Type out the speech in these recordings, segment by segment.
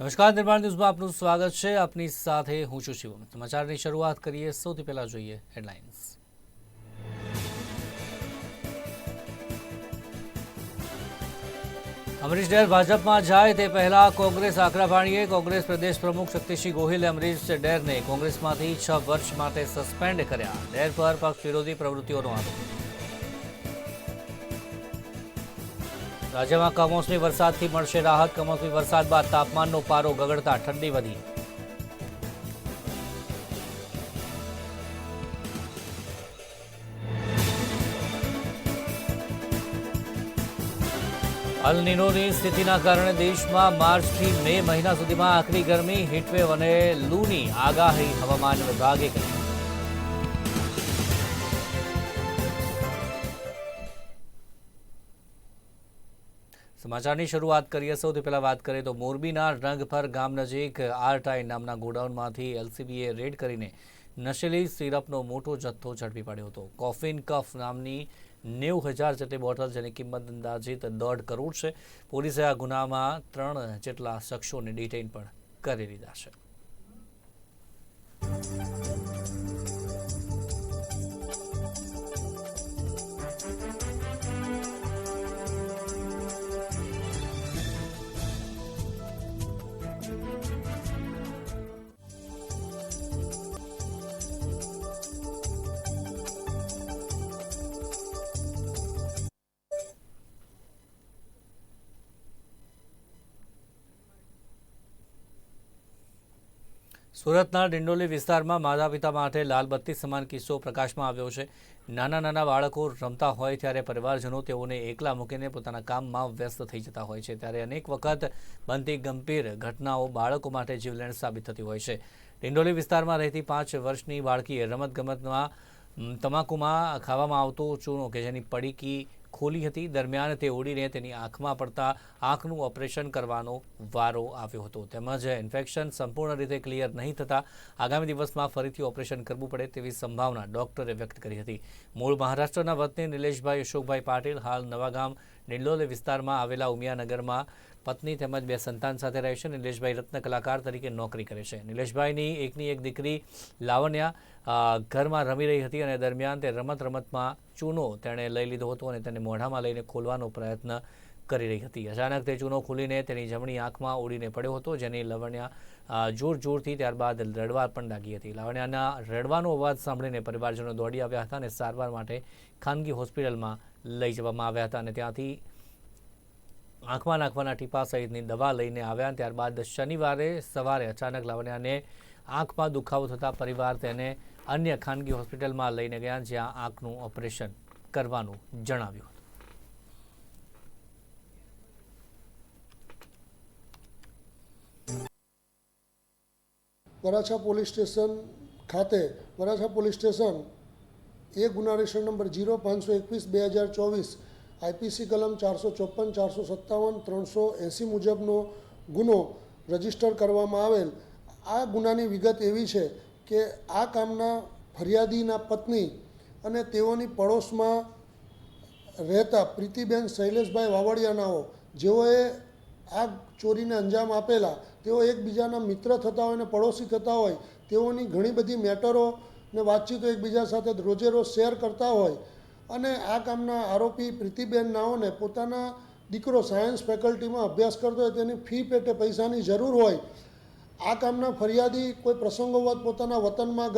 નમસ્કાર, નિર્માણ ન્યૂઝમાં આપનું સ્વાગત છે. આપની સાથે હું છું શિવમ. સમાચારની શરૂઆત કરીએ. સૌથી પહેલા જોઈએ હેડલાઇન્સ. અમરીશ ડેર ભાજપમાં જાય તે પહેલા કોંગ્રેસ આકરા ભાણીએ. કોંગ્રેસ પ્રદેશ પ્રમુખ શક્તિસિંહ ગોહિલે અમરીશ ડેરને કોંગ્રેસમાંથી છ વર્ષ માટે સસ્પેન્ડ કર્યા. ડેર પર પક્ષ વિરોધી પ્રવૃત્તિઓનો આરોપ. રાજ્યમાં કમોસમી વરસાદથી મળશે રાહત. કમોસમી વરસાદ બાદ તાપમાનનો પારો ગગડતા ઠંડી વધી. અલનીનોની સ્થિતિના કારણે દેશમાં માર્ચથી મે મહિના સુધીમાં આકરી ગરમી, હીટવેવ અને લૂની આગાહી હવામાન વિભાગે કરી. સમાચારની શરૂઆત કરીએ. સૌથી પહેલાં વાત કરીએ તો મોરબીના રંગફર ગામ નજીક આરટાઈ નામના ગોડાઉનમાંથી એલસીબીએ રેડ કરીને નશીલી સિરપનો મોટો જથ્થો ઝડપી પાડ્યો હતો. કોફિન કફ નામની નેવું હજાર જેટલી બોટલ જેની કિંમત અંદાજિત દોઢ કરોડ છે. પોલીસે આ ગુનામાં ત્રણ જેટલા શખ્સોને ડિટેઇન પણ કરી લીધા છે. સુરતના ડિંડોલી વિસ્તારમાં માતા પિતા માટે લાલબત્તી સમાન કિસ્સો પ્રકાશમાં આવ્યો છે. નાના નાના બાળકો રમતા હોય ત્યારે પરિવારજનો તેઓને એકલા મૂકીને પોતાના કામમાં વ્યસ્ત થઈ જતા હોય છે. ત્યારે અનેક વખત બનતી ગંભીર ઘટનાઓ બાળકો માટે જીવલેણ સાબિત થતી હોય છે. ડિંડોલી વિસ્તારમાં રહેતી પાંચ વર્ષની બાળકીએ રમતગમતમાં તમાકુમાં ખાવામાં આવતો ચૂનો કે જેની પડીકી ખોલી હતી. દરમિયાન તે ઓડીને તેની આંખમાં પડતા આંખનું ઓપરેશન કરવાનો વારો આવ્યો હતો. તેમજ ઇન્ફેક્શન સંપૂર્ણ રીતે ક્લિયર નહીં થતાં આગામી દિવસમાં ફરીથી ઓપરેશન કરવું પડે તેવી સંભાવના ડોક્ટરે વ્યક્ત કરી હતી. મૂળ મહારાષ્ટ્રના વતની નિલેશભાઈ અશોકભાઈ પાટીલ હાલ નવાગામ ડિંડોલી વિસ્તારમાં આવેલા ઉમિયાનગરમાં પત્ની તેમજ બે સંતાન સાથે રહે છે. નિલેશભાઈ રત્ન કલાકાર તરીકે નોકરી કરે છે. નિલેશભાઈની એકની એક દીકરી લાવણ્યા ઘરમાં રમી રહી હતી અને દરમિયાન તે રમત રમતમાં ચૂનો તેણે લઈ લીધો હતો અને તેને મોઢામાં લઈને ખોલવાનો પ્રયત્ન કરી રહી હતી. અચાનક તે ચૂનો ખુલીને તેની જમણી આંખમાં ઉડીને પડ્યો હતો, જેની લવણ્યા જોર જોરથી ત્યારબાદ રડવા પણ લાગી હતી. લવણ્યાના રડવાનો અવાજ સાંભળીને પરિવારજનો દોડી આવ્યા હતા અને સારવાર માટે ખાનગી હોસ્પિટલમાં લઈ જવામાં આવ્યા હતા અને ત્યાંથી આંખમાં નાખવાના ટીપા સહિતની દવા લઈને આવ્યા. ત્યારબાદ શનિવારે સવારે અચાનક લાવણ્યાને આંખમાં દુખાવો થતાં પરિવાર તેને અન્ય ખાનગી હોસ્પિટલમાં લઈને ગયા જ્યાં આંખનું ઓપરેશન કરવાનું જણાવ્યું હતું. વરાછા પોલીસ સ્ટેશન ખાતે, વરાછા પોલીસ સ્ટેશન એ ગુના રેશન નંબર જીરો પાંચસો એકવીસ બે હજાર ચોવીસ આઈપીસી કલમ ચારસો ચોપન, ચારસો સત્તાવન, ત્રણસો એંસી મુજબનો ગુનો રજિસ્ટર કરવામાં આવેલ. આ ગુનાની વિગત એવી છે કે આ કામના ફરિયાદીના પત્ની અને તેઓની પડોશમાં રહેતા પ્રીતિબેન શૈલેષભાઈ વાવડિયાનાઓ જેઓએ આ ચોરીને અંજામ આપેલા, તેઓ એકબીજાના મિત્ર થતા હોય અને પડોશી થતા હોય, તેઓની ઘણી બધી મેટરો ને વાતચીતો એકબીજા સાથે રોજે રોજ શેર કરતા હોય અને આ કામના આરોપી પ્રીતિબેન નાઓને પોતાના દીકરો સાયન્સ ફેકલ્ટીમાં અભ્યાસ કરતો હોય તેની ફી પેટે પૈસાની જરૂર હોય આ કામના ફરિયાદી કોઈ પ્રસંગોવત પોતાના વતનમાં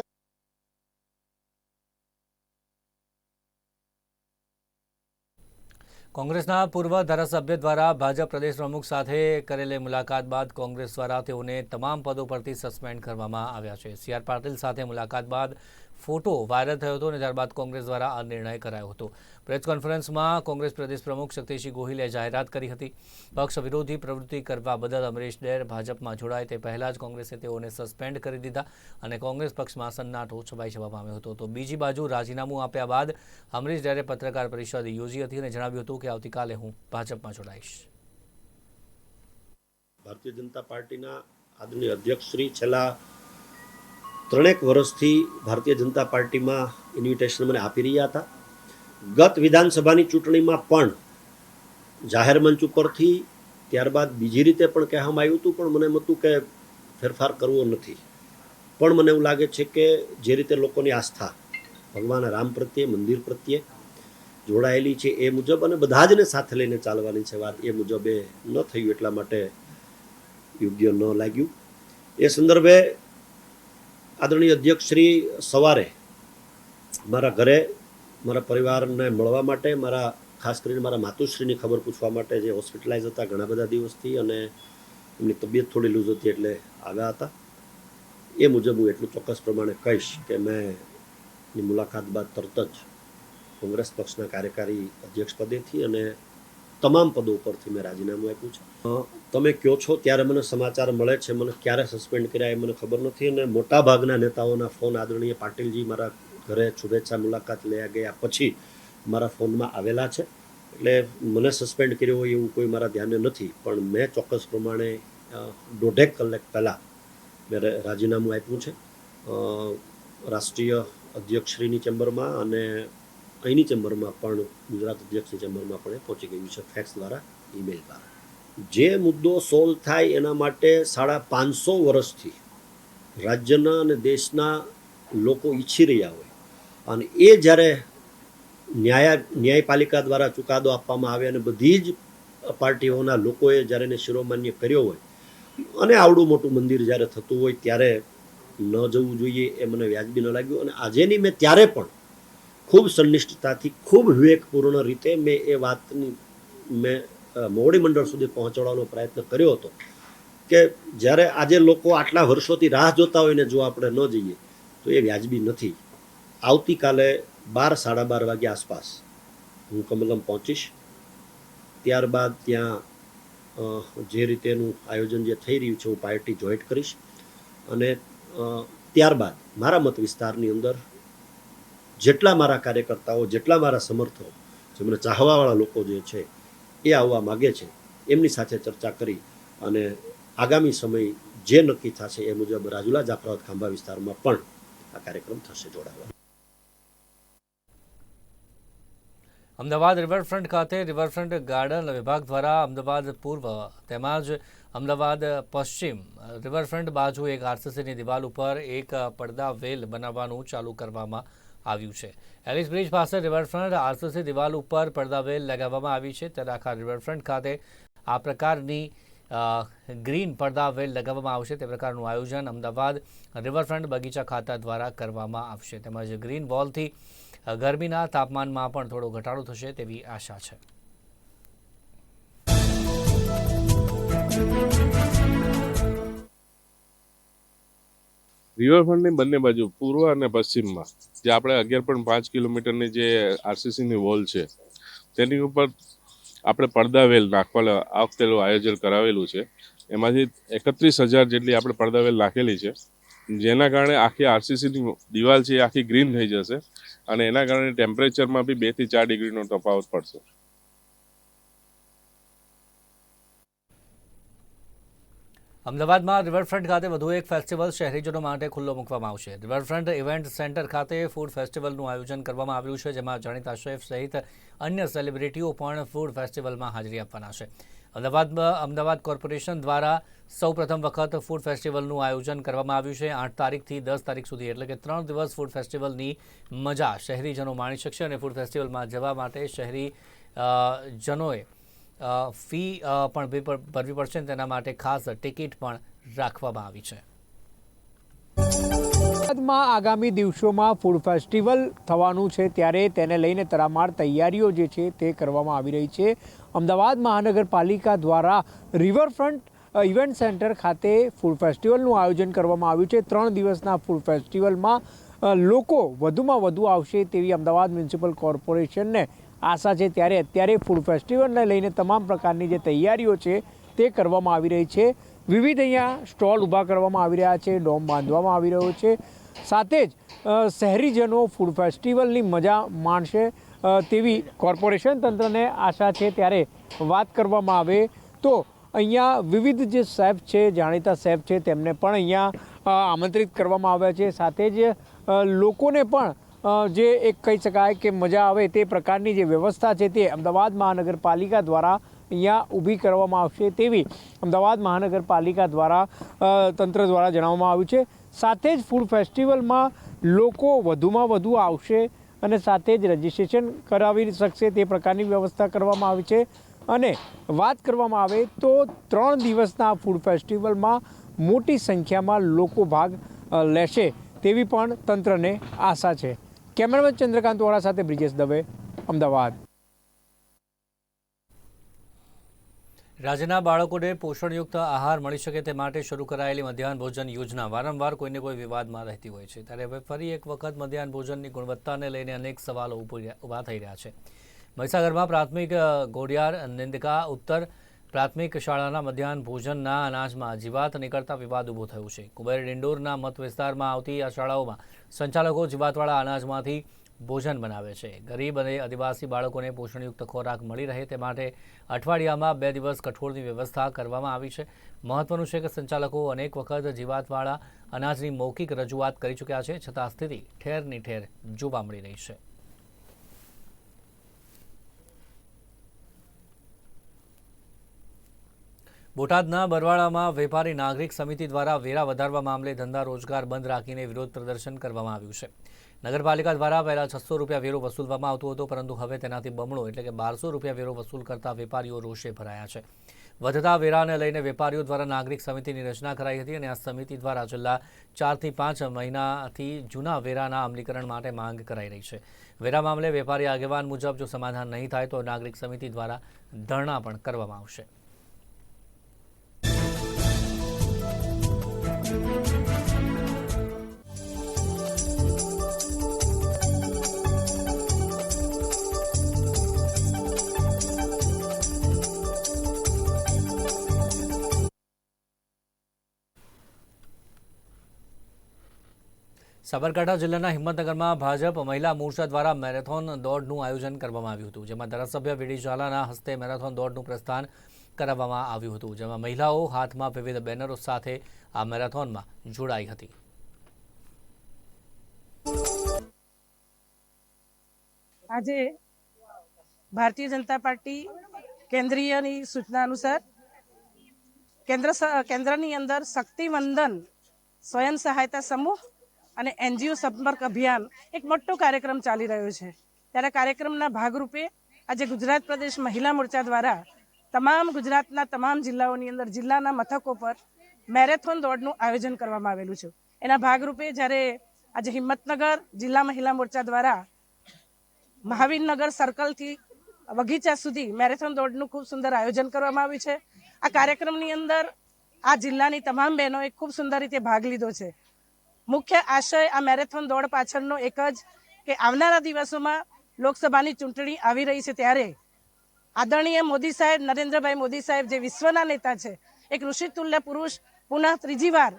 કોંગ્રેસના પૂર્વ ધારાસભ્ય દ્વારા ભાજપ પ્રદેશ પ્રમુખ સાથે કરેલી મુલાકાત બાદ કોંગ્રેસ દ્વારા તેઓને તમામ પદો પરથી સસ્પેન્ડ કરવામાં આવ્યા છે. સી આર પાટીલ સાથે મુલાકાત બાદ ફોટો વાયરલ થયો હતો અને ત્યારબાદ કોંગ્રેસ દ્વારા આ નિર્ણય કરાયો હતો. પ્રેસ કોન્ફરન્સમાં કોંગ્રેસ પ્રદેશ પ્રમુખ શક્તિસિંહ ગોહિલે જાહેરાત કરી હતી. પક્ષ વિરોધી પ્રવૃત્તિ કરવા બદલ અમરીશ ડેર ભાજપમાં જોડાય તે પહેલાં જ કોંગ્રેસે તેઓને સસ્પેન્ડ કરી દીધા અને કોંગ્રેસ પક્ષમાં સન્નાટો છવાઈ જવા પામ્યો હતો. તો બીજી બાજુ રાજીનામું આપ્યા બાદ અમરીશ ડેરે પત્રકાર પરિષદ યોજી હતી અને જણાવ્યું હતું કે આવતીકાલે હું ભાજપમાં જોડાઈશ. ભારતીય જનતા પાર્ટીના આદરણીય અધ્યક્ષ શ્રી છેલ્લા ત્રણેક વર્ષથી ભારતીય જનતા પાર્ટીમાં ઇન્વિટેશન મને આપી રહ્યા હતા. ગત વિધાનસભાની ચૂંટણીમાં પણ જાહેર મંચ ઉપરથી ત્યારબાદ બીજી રીતે પણ કહેવામાં આવ્યું હતું, પણ મને એમ હતું કે ફેરફાર કરવો નથી. પણ મને એવું લાગે છે કે જે રીતે લોકોની આસ્થા, ભગવાન રામ પ્રત્યે, મંદિર પ્રત્યે જોડાયેલી છે એ મુજબ અને બધા જને સાથે લઈને ચાલવાની છે વાત, એ મુજબ એ ન થયું એટલા માટે યોગ્ય ન લાગ્યું. એ સંદર્ભે આદરણીય અધ્યક્ષશ્રી સવારે મારા ઘરે, મારા પરિવારને મળવા માટે, મારા, ખાસ કરીને મારા માતુશ્રીની ખબર પૂછવા માટે જે હોસ્પિટલાઇઝ હતા ઘણા બધા દિવસથી અને એમની તબિયત થોડી લૂઝ હતી એટલે આવ્યા હતા. એ મુજબ હું એટલું ચોક્કસ પ્રમાણે કહીશ કે મેં ની મુલાકાત બાદ તરત જ કોંગ્રેસ પક્ષના કાર્યકારી અધ્યક્ષ પદેથી અને તમામ પદો ઉપરથી મેં રાજીનામું આપ્યું છે. તમે કહો છો? ત્યારે મને સમાચાર મળે છે, મને ક્યારે સસ્પેન્ડ કર્યા એ મને ખબર નથી અને મોટા ભાગના નેતાઓના ફોન આદરણીય પાટીલજી મારા ઘરે શુભેચ્છા મુલાકાત લઈ ગયા પછી મારા ફોનમાં આવેલા છે. એટલે મને સસ્પેન્ડ કર્યો હોય એવું કોઈ મારા ધ્યાને નથી, પણ મેં ચોક્કસ પ્રમાણે દોઢેક કલાક પહેલાં મેં રાજીનામું આપ્યું છે. રાષ્ટ્રીય અધ્યક્ષશ્રીની ચેમ્બરમાં અને અહીંની ચેમ્બરમાં પણ, ગુજરાત અધ્યક્ષની ચેમ્બરમાં પણ એ પહોંચી ગયું છે ફેક્સ દ્વારા ઈમેલ દ્વારા. જે મુદ્દો સોલ્વ થાય એના માટે સાડા પાંચસો વર્ષથી રાજ્યના અને દેશના લોકો ઈચ્છી રહ્યા હોય અને એ જ્યારે ન્યાય, ન્યાયપાલિકા દ્વારા ચુકાદો આપવામાં આવે અને બધી જ પાર્ટીઓના લોકોએ જ્યારે એને શિરોમાન્ય કર્યો હોય અને આવડું મોટું મંદિર જ્યારે થતું હોય ત્યારે ન જવું જોઈએ એ મને વ્યાજબી ન લાગ્યું અને આજેની મેં ત્યારે પણ ખૂબ સંનિષ્ઠતાથી ખૂબ વિવેકપૂર્ણ રીતે મેં એ વાતની મેં મોવડી મંડળ સુધી પહોંચાડવાનો પ્રયત્ન કર્યો હતો કે જ્યારે આજે લોકો આટલા વર્ષોથી રાહ જોતા હોય ને જો આપણે ન જઈએ, તો એ વ્યાજબી નથી. આવતીકાલે બાર, સાડા બાર વાગ્યા આસપાસ હું કમલમ પહોંચીશ. ત્યારબાદ ત્યાં જે રીતેનું આયોજન જે થઈ રહ્યું છે, હું પાર્ટી જોઈન્ટ કરીશ. અને ત્યારબાદ મારા મત વિસ્તારની અંદર જેટલા મારા કાર્યકર્તાઓ, જેટલા મારા સમર્થકો જેમને ચાહવાવાળા લોકો જે છે, એ આવવા માગે છે, એમની સાથે ચર્ચા કરી અને આગામી સમય જે નક્કી થશે એ મુજબ રાજુલા જાફરાબાદ ખાંભા વિસ્તારમાં પણ આ કાર્યક્રમ થશે જોડાવા. અમદાવાદ રિવરફ્રન્ટ ખાતે રિવરફ્રન્ટ ગાર્ડન વિભાગ દ્વારા અમદાવાદ પૂર્વ તેમજ અમદાવાદ પશ્ચિમ રિવરફ્રન્ટ બાજુ એક આરસીસીની દિવાલ ઉપર એક પડદા વેલ બનાવવાનું ચાલુ કરવામાં આવ્યું છે. એલિસ બ્રિજ પાસે રિવરફ્રન્ટ આરસીસી દિવાલ ઉપર પડદા વેલ લગાવવામાં આવી છે. ત્યારે આખા રિવરફ્રન્ટ ખાતે આ પ્રકારની ગ્રીન પડદા વેલ લગાવવામાં આવશે. તે પ્રકારનું આયોજન અમદાવાદ રિવરફ્રન્ટ બગીચા ખાતા દ્વારા કરવામાં આવશે. તેમજ ગ્રીન વોલથી ગરમીના તાપમાનમાં પણ થોડો ઘટાડો થશે તેવી આશા છે. રિવરફ્રન્ટની બંને બાજુ, પૂર્વ અને પશ્ચિમમાં, જે આપણે અગિયાર પોઈન્ટ પાંચ કિલોમીટરની જે આરસીસીની વોલ છે, તેની ઉપર આપણે પડદાવેલ નાખવા આ વખતે આયોજન કરાવેલું છે. એમાંથી એકત્રીસ હજાર જેટલી આપણે પડદાવેલ નાખેલી છે, જેના કારણે આખી આરસીસીની દિવાલ છે એ આખી ગ્રીન થઈ જશે અને એના કારણે ટેમ્પરેચરમાં બી બેથી ચાર ડિગ્રીનો તફાવત પડશે. અમદાવાદમાં રિવરફ્રન્ટ ખાતે વધુ એક ફેસ્ટિવલ શહેરીજનો માટે ખુલ્લો મૂકવામાં આવશે. રિવરફ્રન્ટ ઇવેન્ટ સેન્ટર ખાતે ફૂડ ફેસ્ટિવલનું આયોજન કરવામાં આવ્યું છે, જેમાં જાણીતા શેફ સહિત અન્ય સેલિબ્રિટીઓ પણ ફૂડ ફેસ્ટિવલમાં હાજરી આપવાના છે. અમદાવાદમાં અમદાવાદ કોર્પોરેશન દ્વારા સૌપ્રથમ વખત ફૂડ ફેસ્ટિવલનું આયોજન કરવામાં આવ્યું છે. આઠ તારીખથી દસ તારીખ સુધી, એટલે કે ત્રણ દિવસ ફૂડ ફેસ્ટિવલની મજા શહેરીજનો માણી શકશે અને ફૂડ ફેસ્ટિવલમાં જવા માટે શહેરી જનોએ ફી પણ ભરવી પડશે તેના માટે ખાસ ટિકિટ પણ રાખવામાં આવી છે. અમદાવાદમાં આગામી દિવસોમાં ફૂડ ફેસ્ટિવલ થવાનું છે ત્યારે તેને લઈને તરામાર તૈયારીઓ જે છે તે કરવામાં આવી રહી છે. અમદાવાદ મહાનગરપાલિકા દ્વારા રિવરફ્રન્ટ ઇવેન્ટ સેન્ટર ખાતે ફૂડ ફેસ્ટિવલનું આયોજન કરવામાં આવ્યું છે. ત્રણ દિવસના ફૂડ ફેસ્ટિવલમાં લોકો વધુમાં વધુ આવશે તેવી અમદાવાદ મ્યુનિસિપલ કોર્પોરેશનને આશા છે ત્યારે અત્યારે ફૂડ ફેસ્ટિવલને લઈને તમામ પ્રકારની જે તૈયારીઓ છે તે કરવામાં આવી રહી છે. વિવિધ અહીંયા સ્ટોલ ઊભા કરવામાં આવી રહ્યા છે, ડોમ બાંધવામાં આવી રહ્યો છે. સાથે જ શહેરીજનો ફૂડ ફેસ્ટિવલની મજા માણશે તેવી કોર્પોરેશન તંત્રને આશા છે ત્યારે વાત કરવામાં આવે તો અહીંયા વિવિધ જે શેફ છે, જાણીતા શેફ છે, તેમને પણ અહીંયા આમંત્રિત કરવામાં આવ્યા છે. સાથે જ લોકોને પણ જે એક કહી શકાય કે મજા આવે તે પ્રકારની જે વ્યવસ્થા છે તે અમદાવાદ મહાનગરપાલિકા દ્વારા અહીંયા ઊભી કરવામાં આવશે તેવી અમદાવાદ મહાનગરપાલિકા દ્વારા તંત્ર દ્વારા જણાવવામાં આવ્યું છે. સાથે જ ફૂડ ફેસ્ટિવલમાં લોકો વધુમાં વધુ આવશે અને સાથે જ રજિસ્ટ્રેશન કરાવી શકશે તે પ્રકારની વ્યવસ્થા કરવામાં આવી છે. અને વાત કરવામાં આવે તો ત્રણ દિવસના ફૂડ ફેસ્ટિવલમાં મોટી સંખ્યામાં લોકો ભાગ લેશે તેવી પણ તંત્રને આશા છે. કેમેરામેન ચંદ્રકાંત વાળા સાથે બ્રિજેશ દવે, અમદાવાદ. રાજ્યના બાળકોને પોષણયુક્ત આહાર મળી શકે તે માટે શરૂ કરાયેલી મધ્યાહન ભોજન યોજના વારંવાર કોઈને કોઈ વિવાદમાં રહેતી હોય છે. ત્યારે હવે ફરી એક વખત મધ્યાહન ભોજનની ગુણવત્તાને લઈને અનેક સવાલો ઊભા થઈ રહ્યા છે. મહીસાગરમાં પ્રાથમિક ગોડિયાર નિંદકા, ઉત્તર પ્રાથમિક શાળાના મધ્યાહન ભોજનના અનાજમાં જીવાત નીકળતા વિવાદ ઊભો થયો છે. કુબેર ડિંડોરના મત વિસ્તારમાં આવતી આ શાળાઓમાં સંચાલકો જીવાતવાળા અનાજમાંથી ભોજન બનાવે છે. ગરીબ અને આદિવાસી બાળકોને પોષણયુક્ત ખોરાક મળી રહે તે માટે અઠવાડિયામાં બે દિવસ કઠોળની વ્યવસ્થા કરવામાં આવી છે. મહત્વનું છે કે સંચાલકો અનેક વખત જીવાતવાળા અનાજની મૌખિક રજૂઆત કરી ચૂક્યા છે, છતાં સ્થિતિ ઠેરની ઠેર જોવા મળી રહી છે. બોટાદના બરવાડામાં વેપારી નાગરિક સમિતિ દ્વારા વેરા વધારવા મામલે ધંધા રોજગાર બંધ રાખીને વિરોધ પ્રદર્શન કરવામાં આવ્યું છે. નગરપાલિકા દ્વારા પહેલા છસો રૂપિયા વેરો વસૂલવામાં આવતો હતો, પરંતુ હવે તેનાથી બમણો એટલે કે બારસો રૂપિયા વેરો વસૂલ કરતા વેપારીઓ રોષે ભરાયા છે. વધતા વેરાને લઈને વેપારીઓ દ્વારા નાગરિક સમિતિની રચના કરાઈ હતી અને આ સમિતિ દ્વારા છેલ્લા ચારથી પાંચ મહિનાથી જૂના વેરાના અમલીકરણ માટે માંગ કરાઈ રહી છે. વેરા મામલે વેપારી આગેવાન મુજબ જો સમાધાન નહીં થાય તો નાગરિક સમિતિ દ્વારા ધરણા પણ કરવામાં આવશે. સાબરકાંઠા જિલ્લાના હિંમતનગરમાં ભાજપ મહિલા મોરચા દ્વારા મેરેથોન દોડનું આયોજન કરવામાં આવ્યું હતું, જેમાં ધારાસભ્ય વીડી ઝાલાના હસ્તે મેરેથોન દોડનું પ્રસ્થાન કરાવવામાં આવ્યું હતું, જેમાં મહિલાઓ હાથમાં વિવિધ બેનરો સાથે આ મેરેથોનમાં જોડાઈ હતી. આજે ભારતીય જનતા પાર્ટી કેન્દ્રીયની સૂચના અનુસાર કેન્દ્ર કેન્દ્રની અંદર શક્તિવંદન સ્વયં સહાયતા સમૂહ અને એનજીઓ સંપર્ક અભિયાન એક મોટો કાર્યક્રમ ચાલી રહ્યો છે. ત્યારે કાર્યક્રમના ભાગરૂપે આજે ગુજરાત પ્રદેશ મહિલા મોરચા દ્વારા તમામ ગુજરાતના તમામ જિલ્લાઓની અંદર, જિલ્લાના મથકો પર મેરેથોન દોડનું આયોજન કરવામાં આવેલું છે. એના ભાગરૂપે જ્યારે આજે હિંમતનગર જિલ્લા મહિલા મોરચા દ્વારા મહાવીરનગર સર્કલથી બગીચા સુધી મેરેથોન દોડનું ખૂબ સુંદર આયોજન કરવામાં આવ્યું છે. આ કાર્યક્રમની અંદર આ જિલ્લાની તમામ બહેનોએ ખૂબ સુંદર રીતે ભાગ લીધો છે. મુખ્ય આશય આ મેરેથોન દોડ પાછળનો એક જ કે આવનારા દિવસોમાં લોકસભાની ચૂંટણી આવી રહી છે ત્યારે આદરણીય મોદી સાહેબ, નરેન્દ્રભાઈ મોદી સાહેબ જે વિશ્વના નેતા છે, એક ઋષિતુલ્ય પુરુષ, પુનઃ ત્રીજી વાર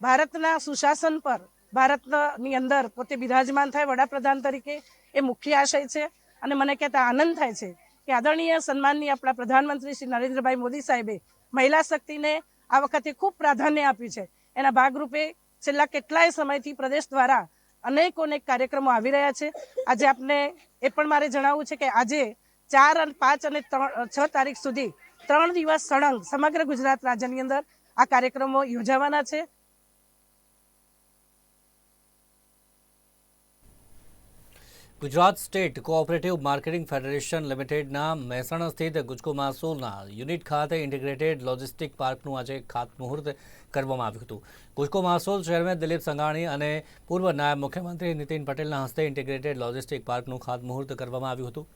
ભારતના સુશાસન પર, ભારતની અંદર પોતે બિરાજમાન થાય વડાપ્રધાન તરીકે, એ મુખ્ય આશય છે. અને મને કહેતા આનંદ થાય છે કે આદરણીય સન્માનની આપણા પ્રધાનમંત્રી શ્રી નરેન્દ્રભાઈ મોદી સાહેબે મહિલા શક્તિને આ વખતે ખૂબ પ્રાધાન્ય આપ્યું છે. એના ભાગરૂપે છેલ્લા કેટલાય સમયથી પ્રદેશ દ્વારા અનેકો કાર્યક્રમો આવી રહ્યા છે. આજે આપને એ પણ મારે જણાવવું છે કે આજે ચાર અને પાંચ અને ત્રણ છ તારીખ સુધી ત્રણ દિવસ સળંગ સમગ્ર ગુજરાત રાજ્યની અંદર આ કાર્યક્રમો યોજાવાના છે. Gujarat state cooperative marketing federation લિમિટેડના મહેસાણા સ્થિત ગુજકો માસોલના યુનિટ ખાતે ઇન્ટિગ્રેટેડ લોજિસ્ટિક પાર્કનું આજે ખાતમુહૂર્ત કરવામાં આવ્યું હતું. ગુજકો માસોલ ચેરમેન દિલીપ સંઘાણી અને પૂર્વ નાયબ મુખ્યમંત્રી નીતિન પટેલના હસ્તે ઇન્ટિગ્રેટેડ લોજિસ્ટિક પાર્કનું ખાતમુહૂર્ત કરવામાં આવ્યું હતું.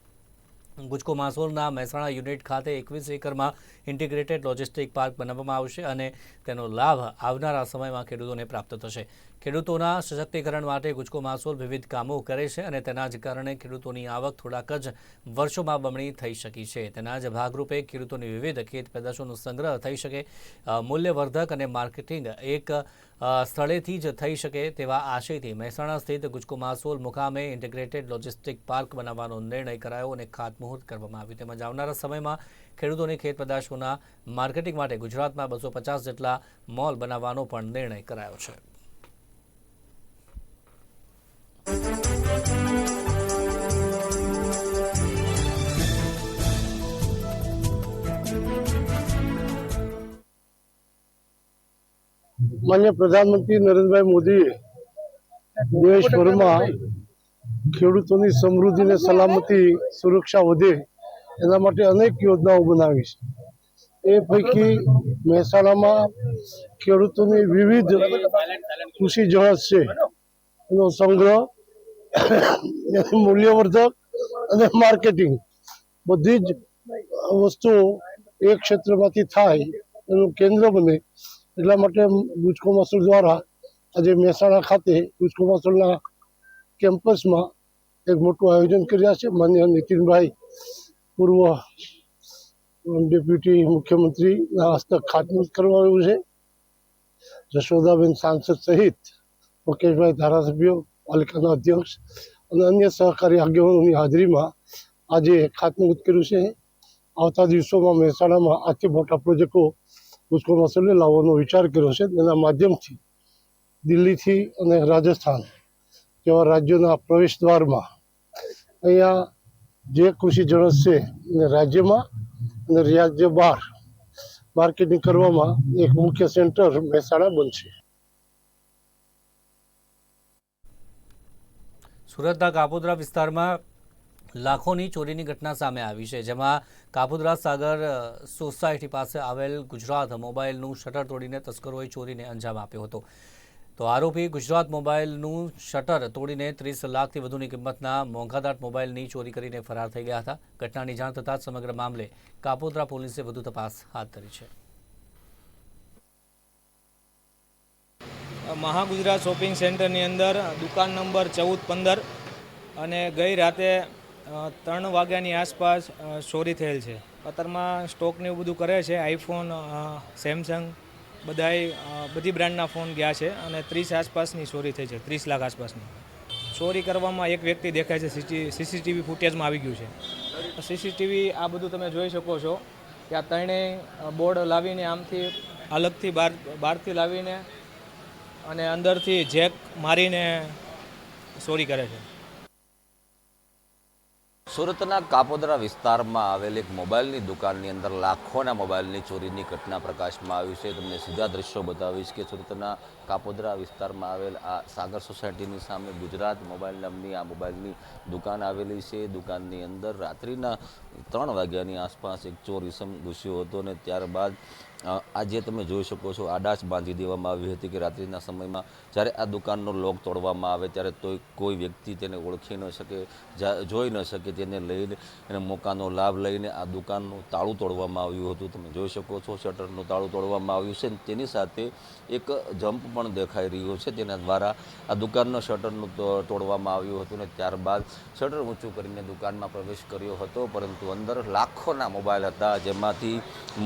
ગુજકો માસોલના મહેસાણા યુનિટ ખાતે એકવીસ એકરમાં ઇન્ટિગ્રેટેડ લોજિસ્ટિક પાર્ક બનાવવામાં આવશે અને તેનો લાભ આવનારા સમયમાં ખેડૂતોને પ્રાપ્ત થશે. ખેડૂતોના સશક્તિકરણ માટે ગુજકો માસોલ વિવિધ કામો કરે છે અને તેના જ કારણે ખેડૂતોની આવક થોડાક જ વર્ષોમાં બમણી થઈ શકી છે. તેના જ ભાગરૂપે ખેડૂતોની વિવિધ ખેત પેદાશોનો સંગ્રહ થઈ શકે મૂલ્યવર્ધક અને માર્કેટિંગ એક સ્થળેથી જ થઈ શકે તેવા આશયથી મહેસાણા સ્થિત ગુજકો માસોલ મુકામે ઇન્ટિગ્રેટેડ લોજિસ્ટિક પાર્ક બનાવવાનો નિર્ણય કરાયો અને ખાતમુહૂર્ત કરવામાં આવ્યું. તેમજ આવનારા સમયમાં ખેડૂતોની ખેત પેદાશોના માર્કેટિંગ માટે ગુજરાતમાં બસો પચાસ જેટલા મોલ બનાવવાનો પણ નિર્ણય કરાયો છે. માન્ય પ્રધાનમંત્રી નરેન્દ્રભાઈ મોદીએ દેશભરમાં ખેડૂતોની સમૃદ્ધિ અને સલામતી સુરક્ષા વધે એના માટે અનેક યોજનાઓ બનાવી છે એ પૈકી મહેસાણામાં ખેડૂતોની વિવિધ કૃષિ જણસ છે એનો સંગ્રહ મૂલ્યવર્ધક અને માર્કેટિંગ, બધી જ વસ્તુઓ એક ક્ષેત્રમાંથી થાય, એનું કેન્દ્ર બને. એટલા માટે ગુજકો મસૂર દ્વારા આજે મહેસાણા ખાતે ગુજકો મસૂરના કેમ્પસમાં એક મોટું આયોજન કર્યા છે. માન્ય નીતિનભાઈ પૂર્વ ડેપ્યુટી મુખ્યમંત્રીના હસ્તક ખાતમુહૂર્ત કરવા આવ્યું છે. જશોદાબેન સાંસદ સહિત મુકેશભાઈ ધારાસભ્યો, પાલિકાના અધ્યક્ષ અને અન્ય સહકારી આગેવાનોની હાજરીમાં આજે ખાતમુહૂર્ત કર્યું છે. આવતા દિવસોમાં મહેસાણામાં આથી મોટા પ્રોજેક્ટો ગુજકો મસૂલે લાવવાનો વિચાર કર્યો છે તેના માધ્યમથી દિલ્હીથી અને રાજસ્થાન જેવા રાજ્યોના પ્રવેશ દ્વારમાં અહીંયા જે કૃષિ જણસ છે એને રાજ્યમાં અને રાજ્ય બહાર માર્કેટિંગ કરવામાં એક મુખ્ય સેન્ટર મહેસાણા બનશે. સુરતના ગાબોદરા વિસ્તારમાં લાખોની ચોરીની ઘટના સામે આવી છે, જેમાં કાપોદ્રા સાગર સોસાયટી પાસે આવેલ ગુજરાત મોબાઈલનું શટર તોડીને તસ્કરોએ ચોરીને અંજામ આપ્યો હતો. તો આરોપી ગુજરાત મોબાઈલનું શટર તોડીને ત્રીસ લાખથી વધુની કિંમતના મોંઘાદાટ મોબાઈલની ચોરી કરીને ફરાર થઈ ગયા હતા. ઘટનાની જાણ થતાં સમગ્ર મામલે કાપોદરા પોલીસે વધુ તપાસ હાથ ધરી છે. મહાગુજરાત શોપિંગ સેન્ટરની અંદર દુકાન નંબર ચૌદ પંદર અને ગઈ રાતે ત્રણ વાગ્યાની આસપાસ ચોરી થયેલ છે. અત્યારમાં સ્ટોકને એવું બધું કરે છે આઈફોન સેમસંગ બધાય બધી બ્રાન્ડના ફોન ગયા છે અને ત્રીસ આસપાસની ચોરી થઈ છે, ત્રીસ લાખ આસપાસની. ચોરી કરવામાં એક વ્યક્તિ દેખાય છે સીસીટીવી ફૂટેજમાં આવી ગયું છે. સીસીટીવી આ બધું તમે જોઈ શકો છો કે આ ત્રણેય બોર્ડ લાવીને આમથી અલગથી બહાર બહારથી લાવીને અને અંદરથી જેક મારીને ચોરી કરે છે. સુરતના કાપોદરા વિસ્તારમાં આવેલ એક મોબાઈલની દુકાનની અંદર લાખોના મોબાઈલની ચોરીની ઘટના પ્રકાશમાં આવી છે. તમને સીધા દ્રશ્યો બતાવીશ કે સુરતના કાપોદરા વિસ્તારમાં આવેલ આ સાગર સોસાયટીની સામે ગુજરાત મોબાઈલ નામની આ મોબાઈલની દુકાન આવેલી છે. દુકાનની અંદર રાત્રિના ત્રણ વાગ્યાની આસપાસ એક ચોર ઇસમ ઘૂસ્યો હતો અને ત્યારબાદ આજે તમે જોઈ શકો છો, આડાશ બાંધી દેવામાં આવી હતી કે રાત્રિના સમયમાં જ્યારે આ દુકાનનો લોક તોડવામાં આવે ત્યારે તો કોઈ વ્યક્તિ તેને ઓળખી ન શકે જોઈ ન શકે તેને લઈને, એને મોકાનો લાભ લઈને આ દુકાનનું તાળું તોડવામાં આવ્યું હતું. તમે જોઈ શકો છો, શટરનું તાળું તોડવામાં આવ્યું છે તેની સાથે એક જમ્પ પણ દેખાઈ રહ્યો છે. તેના દ્વારા આ દુકાનનો શટરનું તોડવામાં આવ્યું હતું અને ત્યારબાદ શટર ઊંચું કરીને દુકાનમાં પ્રવેશ કર્યો હતો, પરંતુ અંદર લાખોના મોબાઈલ હતા જેમાંથી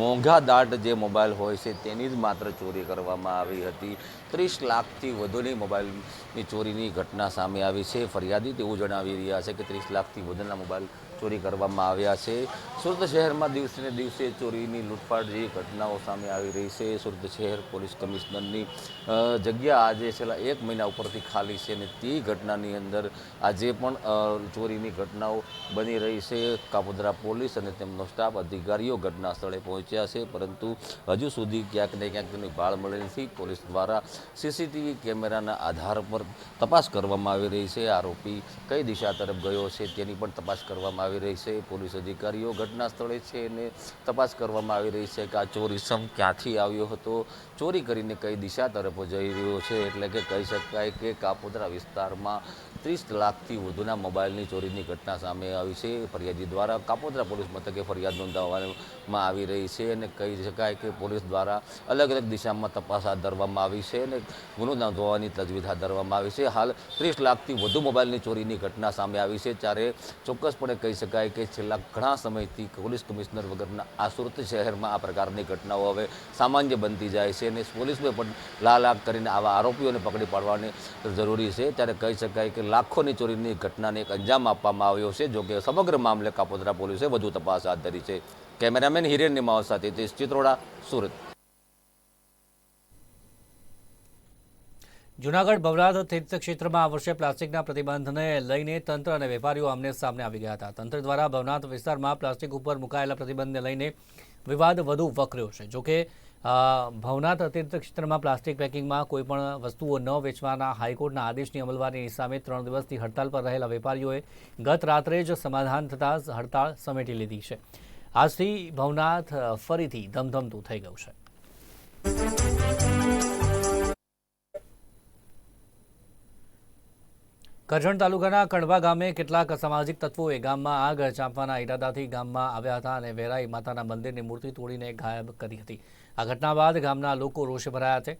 મોંઘા દાટ જે મોબાઈલ હોય છે, તેની જ માત્ર ચોરી કરવામાં આવી હતી. ત્રીસ લાખથી વધુની મોબાઈલની ચોરીની ઘટના સામે આવી છે. ફરિયાદી તેવું જણાવી રહ્યા છે કે ત્રીસ લાખથી વધુના મોબાઈલ ચોરી કરવામાં આવ્યા છે. સુરત શહેરમાં દિવસે ને દિવસે ચોરીની લૂંટફાટ જેવી ઘટનાઓ સામે આવી રહી છે. સુરત શહેર પોલીસ કમિશનરની જગ્યા આજે છેલ્લા એક મહિના ઉપરથી ખાલી છે અને તે ઘટનાની અંદર આજે પણ ચોરીની ઘટનાઓ બની રહી છે. કાપોદરા પોલીસ અને તેમનો સ્ટાફ અધિકારીઓ ઘટના સ્થળે પહોંચ્યા છે, પરંતુ હજુ સુધી ક્યાંક ને ક્યાંક તેની ભાળ મળી નથી. પોલીસ દ્વારા સીસીટીવી કેમેરાના આધાર પર તપાસ કરવામાં આવી રહી છે. આરોપી કઈ દિશા તરફ ગયો છે તેની પણ તપાસ કરવામાં આવી રહી છે. પોલીસ અધિકારીઓ ઘટના સ્થળે છે અને તપાસ કરવામાં આવી રહી છે કે આ ચોર ઇસમ ક્યાંથી આવ્યો હતો? ચોરી કરીને કઈ દિશા તરફ જઈ રહ્યો છે? એટલે કે કહી શકાય કે કાપોદ્રા વિસ્તારમાં ત્રીસ લાખથી વધુના મોબાઈલની ચોરીની ઘટના સામે આવી છે. ફરિયાદી દ્વારા કાપોદ્રા પોલીસ મથકે ફરિયાદ નોંધાવવામાં આવી રહી છે અને કહી શકાય કે પોલીસ દ્વારા અલગ અલગ દિશામાં તપાસ હાથ ધરવામાં આવી છે અને ગુનો નોંધવાની તજવીજ હાથ ધરવામાં આવી છે. હાલ ત્રીસ લાખથી વધુ મોબાઈલની ચોરીની ઘટના સામે આવી છે. ત્યારે ચોક્કસપણે કહી શકાય કે છેલ્લા ઘણા સમયથી પોલીસ કમિશનર વગરના આ સુરત શહેરમાં આ પ્રકારની ઘટનાઓ હવે સામાન્ય બનતી જાય છે અને પોલીસને પણ લાલ આગ કરીને આવા આરોપીઓને પકડી પાડવાની જરૂરી છે. ત્યારે કહી શકાય કે લાખોની ચોરીની ઘટનાને એક અંજામ આપવામાં આવ્યો છે જોકે સમગ્ર મામલે કાપોદરા પોલીસે વધુ તપાસ હાથ ધરી છે. કેમેરામેન હિરેન નિમાવ સાથે તે ચિત્રોડા સુરત. જૂનાગઢ ભવનાથ તીર્થ ક્ષેત્રમાં આ વર્ષે પ્લાસ્ટિકના પ્રતિબંધને લઈને તંત્ર અને વેપારીઓ આમને સામને આવી ગયા હતા. તંત્ર દ્વારા ભવનાથ વિસ્તારમાં પ્લાસ્ટિક ઉપર મુકાયેલા પ્રતિબંધને લઈને વિવાદ વધુ વકર્યો છે. જોકે ભવનાથ ક્ષેત્રમાં પ્લાસ્ટિક પેકિંગમાં કોઈપણ વસ્તુઓ ન વેચવાના હાઈકોર્ટના આદેશની અમલવારીની સામે ત્રણ દિવસથી હડતાલ પર રહેલા વેપારીઓએ ગત રાત્રે જ સમાધાન થતાં હડતાળ સમેટી લીધી છે. આજથી ભવનાથ ફરીથી ધમધમતું થઈ ગયું છે. કરજણ તાલુકાના કડવા ગામે કેટલાક સામાજિક તત્વોએ ગામમાં આગ ચાંપવાના ઈરાદાથી ગામમાં આવ્યા હતા અને વેરાઈ માતાના મંદિરની મૂર્તિ તોડીને ગાયબ કરી હતી. આ ઘટના બાદ ગામના લોકો રોષે ભરાયા છે.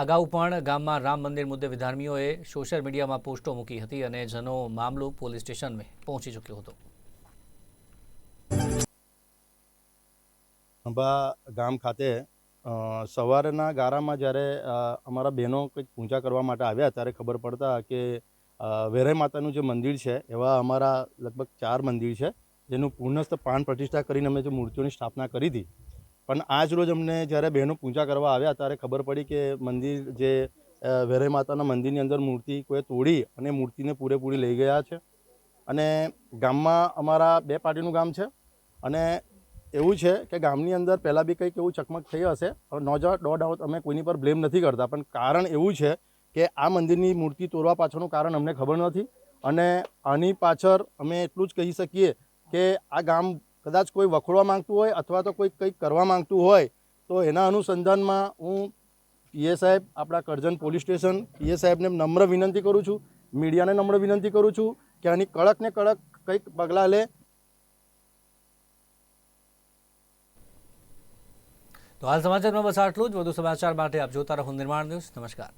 અગાઉ પણ ગામમાં રામ મંદિર મુદ્દે વિધાર્મીઓએ સોશિયલ મીડિયામાં પોસ્ટો મૂકી હતી અને જેનો મામલો પોલીસ સ્ટેશનમાં પહોંચી ચૂક્યો હતો. અંબા ગામ ખાતે સવારના ગારામાં જ્યારે અમારા બહેનો કંઈક પૂજા કરવા માટે આવ્યા ત્યારે ખબર પડતા કે વેરાઈ માતાનું જે મંદિર છે, એવા અમારા લગભગ ચાર મંદિર છે, જેનું પૂર્ણસ્થ પાન પ્રતિષ્ઠા કરીને અમે જે મૂર્તિઓની સ્થાપના કરી હતી. પણ આજ રોજ અમને જ્યારે બહેનો પૂજા કરવા આવ્યા, ત્યારે ખબર પડી કે મંદિર જે વેરાઈ માતાના મંદિરની અંદર મૂર્તિ કોઈ તોડી અને મૂર્તિને પૂરેપૂરી લઈ ગયા છે. અને ગામમાં અમારા બે પાર્ટીનું ગામ છે. અને એવું છે કે ગામની અંદર પહેલાં બી કંઈક એવું ચકમક થઈ હશે. નો નો ડાઉટ અમે કોઈની પર બ્લેમ નથી કરતા. પણ કારણ એવું છે કે આ મંદિરની મૂર્તિ તોડવા પાછળનું કારણ અમને ખબર નથી. અને આની પાછળ અમે એટલું જ કહી શકીએ કે આ ગામ કદાચ કોઈ વખોડવા માંગતું હોય અથવા તો કોઈ કંઈક કરવા માંગતું હોય, તો એના અનુસંધાનમાં હું પીએ સાહેબ, આપણા કરજણ પોલીસ સ્ટેશન, પીએ સાહેબને નમ્ર વિનંતી કરું છું, મીડિયાને નમ્ર વિનંતી કરું છું કે આની કડક ને કડક કંઈક પગલાં લે. તો હાલ સમાચારમાં બસ આટલું જ. વધુ સમાચાર માટે આપ જોતા રહો નિર્માણ ન્યૂઝ. નમસ્કાર.